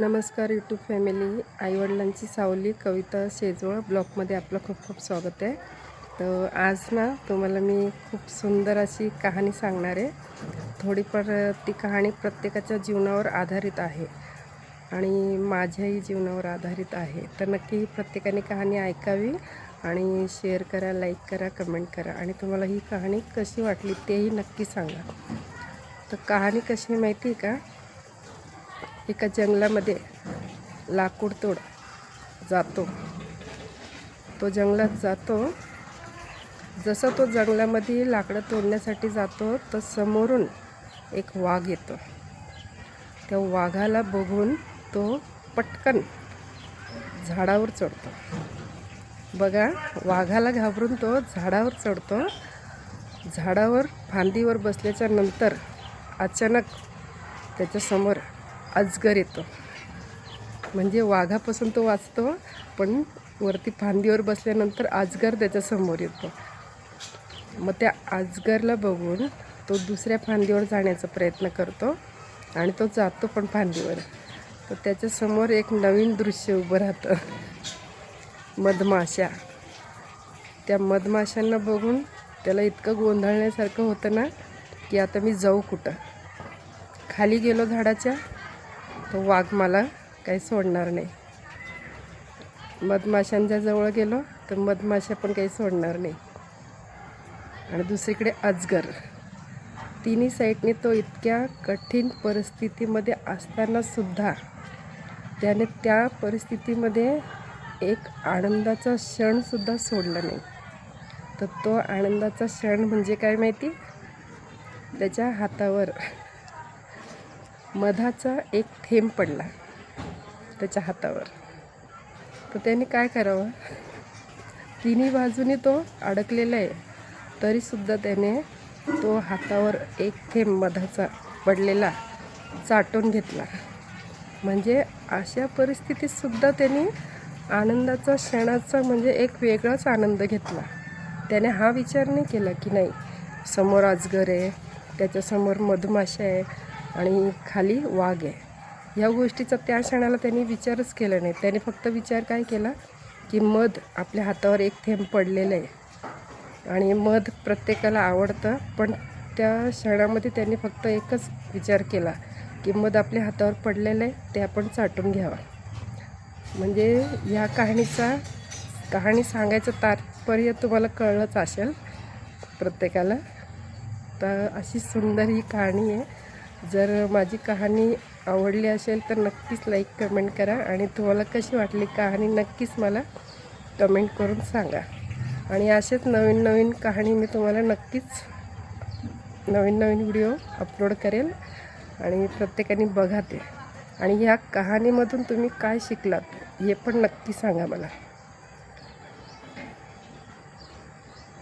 नमस्कार YouTube family आईवडिलांची सावली कविता शेजवळ ब्लॉगमध्ये आपलं खूप खूप स्वागत आहे. तर आज ना तुम्हाला मी खूप सुंदर अशी कहाणी सांगणार आहे. थोडीफार ती कहाणी प्रत्येकाच्या जीवनावर आधारित आहे आणि माझ्याही जीवनावर आधारित आहे. तर नक्की प्रत्येकाने कहाणी ऐकावी आणि शेअर करा लाईक करा कमेंट करा आणि तुम्हाला ही कहाणी कशी वाटली तेही नक्की सांगा. तर कहाणी कशी आहे माहिती आहे का? एका जंगलामध्ये लाकूडतोड जातो. तो जंगलात जातो. जसं तो जंगलामध्ये लाकडं तोडण्यासाठी जातो तर समोरून एक वाघ येतो. त्या वाघाला बघून तो पटकन झाडावर चढतो. बघा वाघाला घाबरून तो झाडावर चढतो. झाडावर फांदीवर बसल्याच्या नंतर अचानक त्याच्यासमोर अजगर येतो. म्हणजे वाघापासून तो वाचतो पण वरती फांदीवर बसल्यानंतर अजगर त्याच्यासमोर येतो. मग त्या अजगरला बघून तो दुसऱ्या फांदीवर जाण्याचा प्रयत्न करतो आणि तो जातो पण फांदीवर. तर त्याच्यासमोर एक नवीन दृश्य उभं राहतं. मधमाशा त्या मधमाशांना बघून त्याला इतकं गोंधळण्यासारखं होतं ना की आता मी जाऊ कुठं? खाली गेलो झाडाच्या तो वाघ मला काही सोडणार नाही. मधमाशांच्या जवळ गेलो तर मधमाशा पण काही सोडणार नाही. आणि दुसरीकडे अजगर. तिन्ही साईडने तो इतक्या कठीण परिस्थितीमध्ये असतानासुद्धा त्याने त्या परिस्थितीमध्ये एक आनंदाचा क्षणसुद्धा सोडला नाही. तर तो आनंदाचा क्षण म्हणजे काय माहिती? त्याच्या हातावर मधाचा एक थेंब पडला त्याच्या हातावर. तर त्याने काय करावं? तिन्ही बाजूने तो अडकलेला आहे. तरीसुद्धा त्याने तो हातावर एक थेंब मधाचा पडलेला चाटून घेतला. म्हणजे अशा परिस्थितीतसुद्धा त्यांनी आनंदाचा क्षणाचा म्हणजे एक वेगळाच आनंद घेतला. त्याने हा विचार नाही केला की नाही समोर अजगर आहे त्याच्यासमोर मधमाशा आहे आणि खाली वाघ आहे. या गोष्टीचा त्या क्षणाला त्यांनी विचारच केला नाही. त्याने फक्त विचार काय केला? की मध आपल्या हातावर एक थेंब पडलेलं आहे. आणि मध प्रत्येकाला आवडतं पण त्या क्षणामध्ये त्यांनी फक्त एकच विचार केला की मध आपल्या हातावर पडलेलं आहे ते आपण चाटून घ्यावा. म्हणजे ह्या कहाणीचा कहाणी सांगायचं तात्पर्य तुम्हाला कळलंच असेल प्रत्येकाला. तर अशी सुंदर ही कहाणी आहे. जर माझी कहाणी आवडली असेल तर नक्कीच लाईक कमेंट करा आणि तुम्हाला कशी वाटली कहाणी नक्कीच मला कमेंट करून सांगा. आणि असेच नवीन नवीन कहाणी मी तुम्हाला नक्कीच नवीन नवीन व्हिडिओ अपलोड करेल आणि प्रत्येकाने बघा ते. आणि ह्या कहाणीमधून तुम्ही काय शिकलात हे पण नक्की सांगा मला.